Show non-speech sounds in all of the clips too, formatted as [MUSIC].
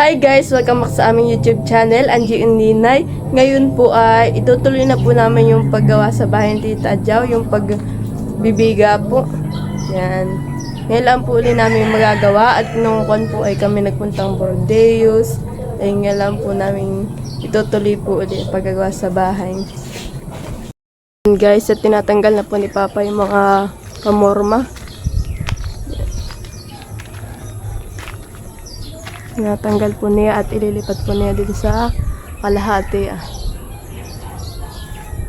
Hi guys! Welcome back sa aming YouTube channel, Angie and Ninay. Ngayon po ay itutuloy na po namin yung paggawa sa bahay ni Tita Jao, yung pagbibiga po. Yan. Ngayon lang po ulit namin magagawa at nung kon po ay kami nagpuntang Bordeaux. Ay ngayon lang po namin itutuloy po ulit paggagawa sa bahay. Yan guys, at tinatanggal na po ni Papa yung mga pamorma. Tinatanggal po niya at ililipat po niya dito sa kalahati. Ah.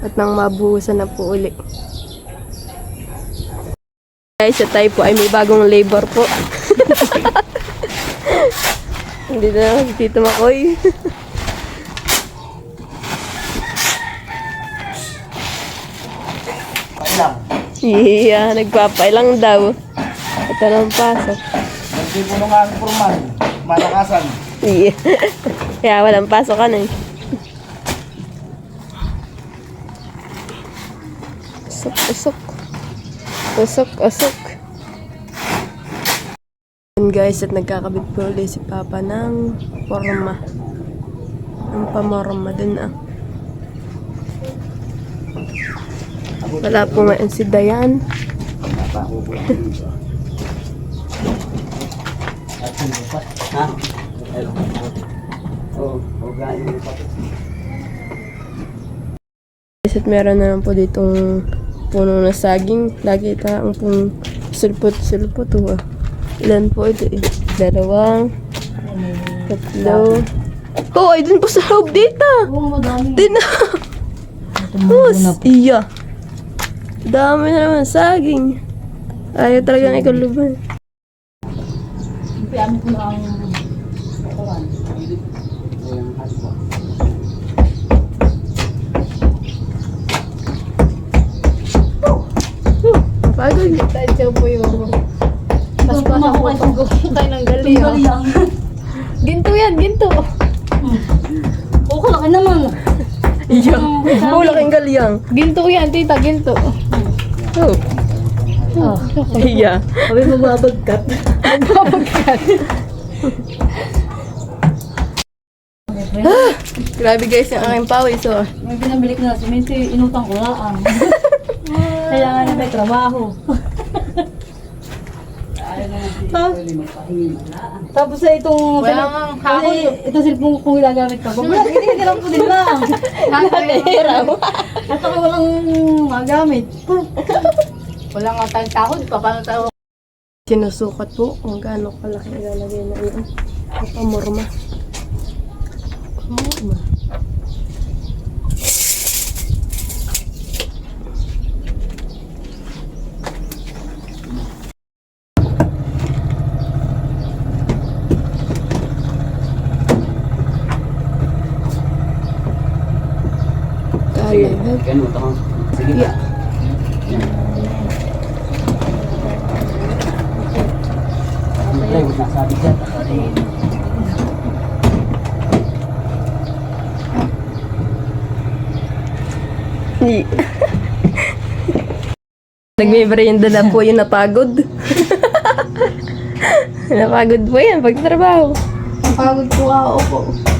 At nang mabuhusan na po uli. Guys, sa tayo po ay may bagong labor po. [LAUGHS] Hindi na si Tito Makoy. Kailang. yeah, nagpapailang daw. Ito lang pasok. Hindi po nung ang formal. Malakasan. Yeah. Kaya walang pasok ka na eh. Usok, usok. Usok, usok. Yan guys, at nagkakabit po ulit si Papa ng forma. Ang pamorma din ah. Wala po ngayon si Dayan. [LAUGHS] Ha? Oo, oh, galing pa. At meron na lang po ditong puno na saging. Lagi taong pong sulpot-sulpot. Oh. Ilan po ito eh? Dalawang, tatlo. Oh, ay din po sa loob dito. Oo, madami. Din na. Oh, iya. Dami na naman saging. Ayaw talagang ikaluban. Piyan ko na ang Pagod. Tayo po yung... Mas pasok ko itong kayo ng gali. ah. Ginto yan, ginto. Oo, kalaki naman. Iya. Oh, laking galyang. Ginto yan, tita, ginto. Oh, Oh, [LAUGHS] iya. Kami mababagkat. Mababagkat. Grabe guys, yung aking pawis. Oh. May binabili ko na si Minty, inutang ko lang. [LAUGHS] Kailangan na may trabaho. [LAUGHS] Tapos sa itong Walang kahon. Kasi itong cellphone kung ginagamit ka. Wala, hindi lang po din lang. [LAUGHS] Nakahiraw. At ako walang magamit. Wala nga tayong tahod pa. Paano tayo? Sinusukat po kung gaano kalaki ilalagay na ano. Ang pamorma. Pamorma. Sige. Sige. Yeah. Ay, dyan. Nagme-merienda na po yung napagod. [LAUGHS] napagod po yan pag trabaho. Pagod ko ako po.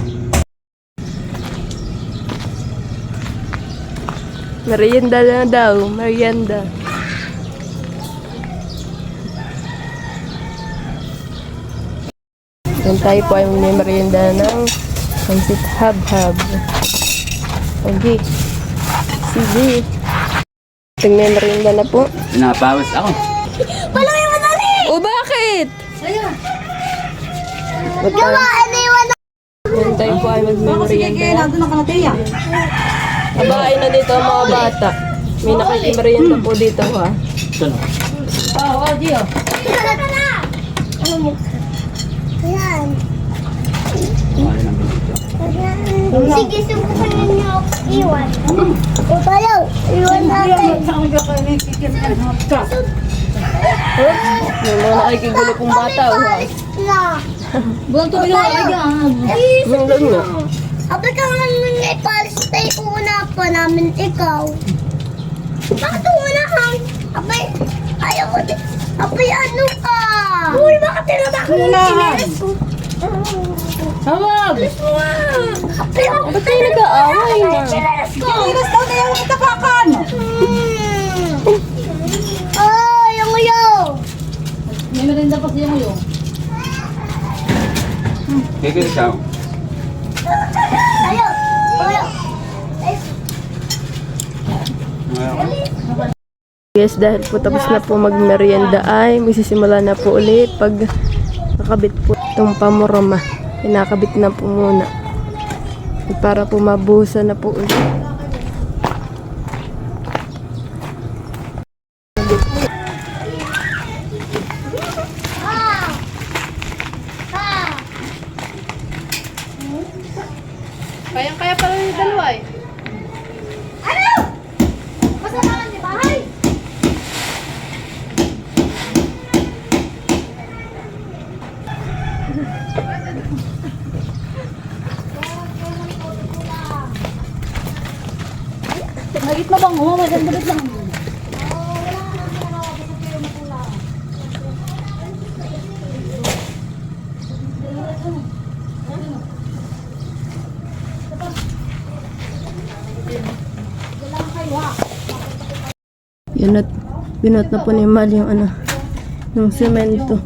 Merienda na daw, merienda. Yan tayo po ay may merienda ng pansit hab-hab. Okay. Sige. Tingnan merienda na po. Napawas ako. O bakit? Saya. Ba't tayo? Yan tayo po ay magmimerienda na. nandun ang kanateya. Kabain na dito ang mga bata. May nakikimerienda po dito ha. Ito no. Oo, oh, Gio. Sige, subukan ninyo iwan. O tayo, iwan natin. Yung mga nakikigulo pong bata oh. Na. Bulang tubig lang alagyan. Yung lang nga. Abay ka nga nun may palis tayo pa namin ikaw. Bakit unahan? Abay, ayaw ko din. Abay, ano ka? Uy, bakit tinatake mo yung chinelas ko? Hawag! Alis mo nga. Ba't kayo nag-aaway na? Let's go. Iras daw na yung katapakan. Oh, yung uyaw. May merinda pa siya ngayon. Kaya siya. Ayaw. Ayaw. Guys, dahil po tapos na po magmerienda ay magsisimula na po ulit pag nakabit po itong pamoroma. Pinakabit na po muna. Para po mabuhusan na po ulit. Kayang-kaya pala yung dalawa eh. Ano? Masama ni bahay. Nagit na bang? Mama, sandali lang. Binot, binot na po ni Mal yung ano, yung semento.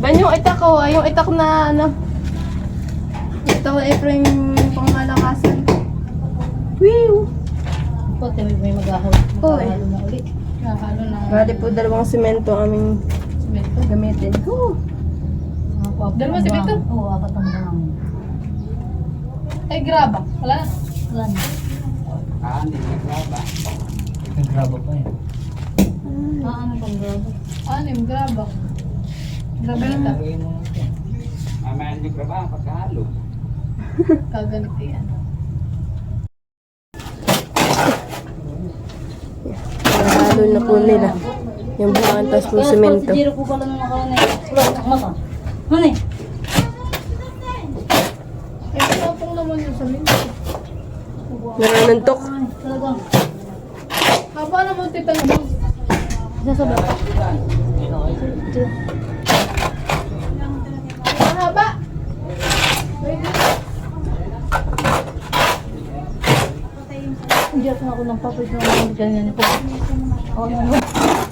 Ban yung itak ko, ah, yung itak na ano, itak na Efraim. Whew! Ito, may may maghahalo. Oy. Maghahalo na ulit. Maghahalo na. Bali po dalawang semento ang aming Semento. gamitin. Whew! Dalawa semento? Oo, apat ang mga. Ay, graba. Wala na. Wala na. Ah, hindi na graba. Graba pa yun. Ah, ano pang graba? Anim, graba. Grabita. Mamaya hindi graba pagkahalo. Kaganito yan. Nahalo na po nila. Yung buwan, tapos po semento. Talagang. Haba naman tita naman. Sasabi. Mahaba. Hindi ako ako ng papay na ganyan po. Oh, yeah.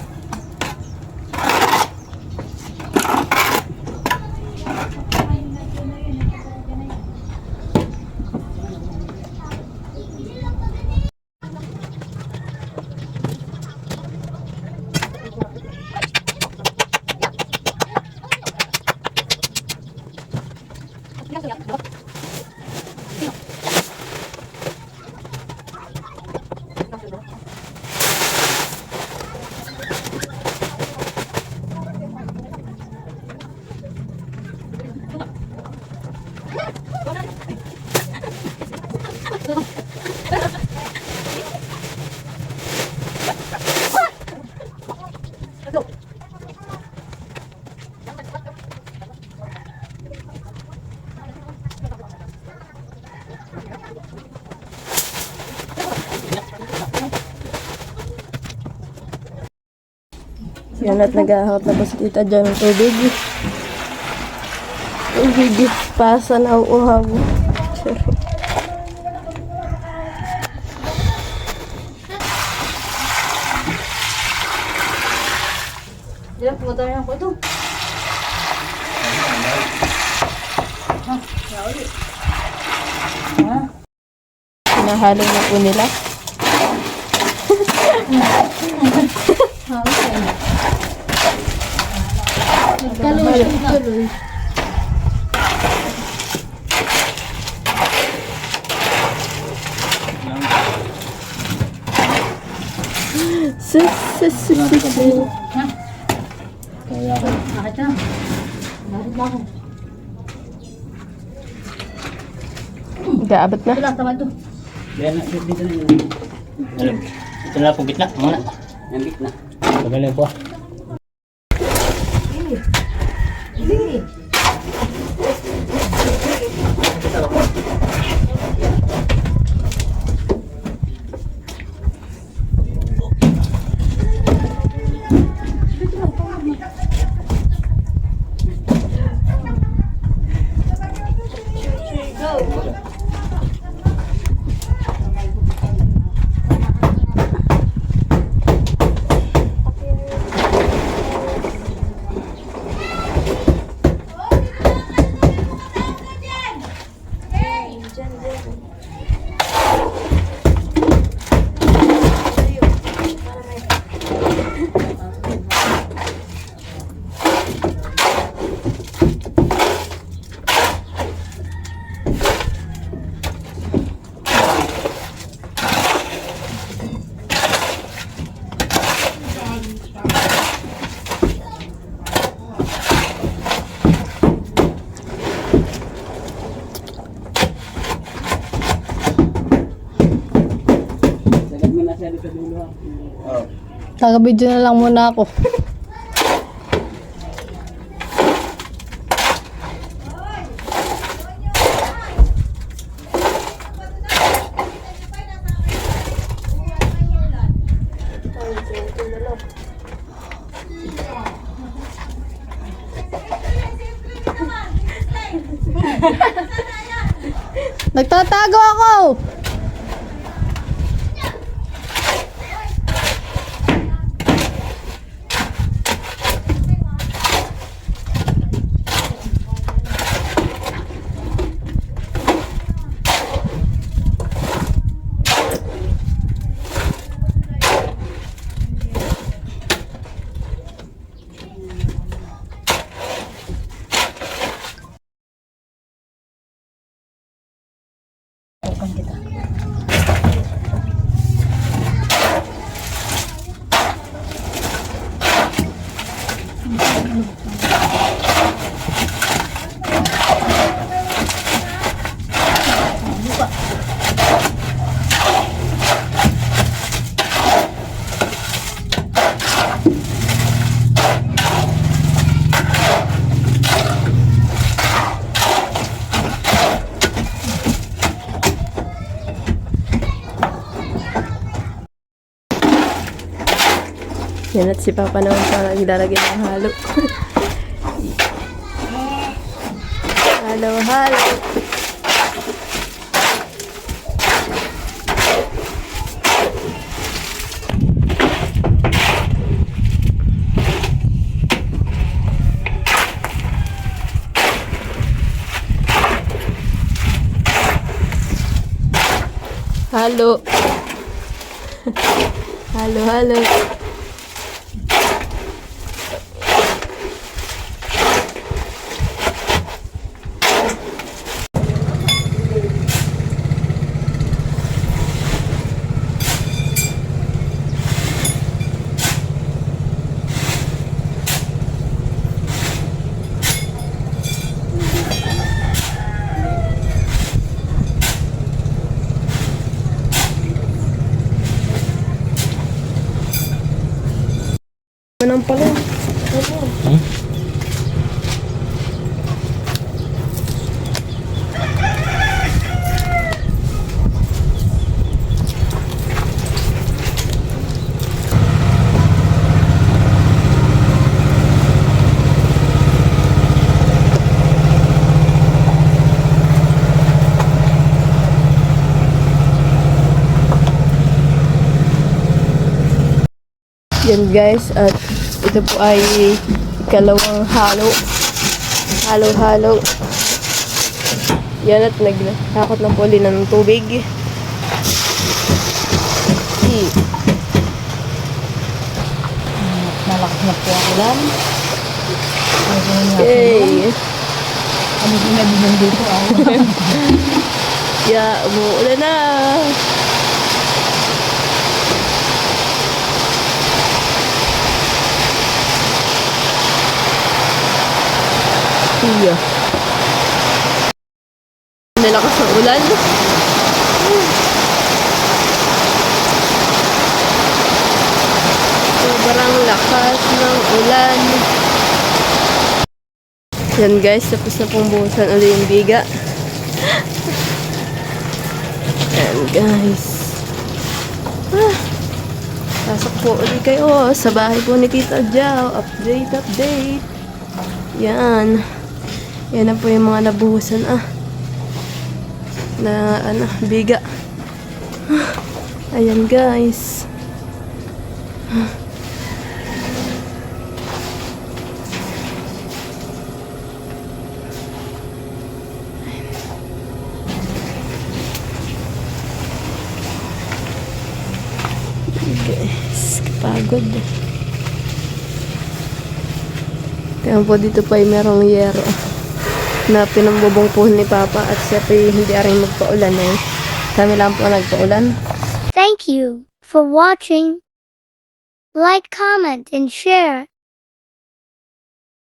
Yan at naghahakot na tita dyan ng tubig. Tubig, pasa na uhaw. Sorry. Diyan, pumunta na ako ito. Pinahalo na po nila. [LAUGHS] Kaloy, kaloy. Sus, sus, sus, sus, sus. Bakit na? Bakit na ako? Gaabot na. Wala, tama ito. Yan na, dito na ito na po gitna, muna. Yan gitna. Tagalin po. Taga-video na lang muna ako. Nagtatago ako! Yan at si Papa naman pa naglalagay ng halo. halo, halo. Halo. [LAUGHS] halo, halo. Anong pala? Yan guys, at ito po ay ikalawang halo. Halo-halo. Yan at nagtakot lang po ulit ng tubig. Si. Malakas na po ang ulan. Okay. Ano ginabi ng dito ako? Ya, umuulan na. Iya. Nalakas ng ulan. Sobrang lakas ng ulan. Yan guys, tapos na pong buhusan ulit yung biga. Yan guys. Ah, pasok po ulit kayo sa bahay po ni Tita Jao. Update, update. Yan. Yan na po yung mga nabuhusan ah. na ano, biga. Ayan guys. Guys, kapagod. Po dito pa ay merong yero. Na pinambubong po ni Papa at siya hindi rin magpaulan eh. Kami lang po nagpaulan. Thank you for watching. Like, comment, and share.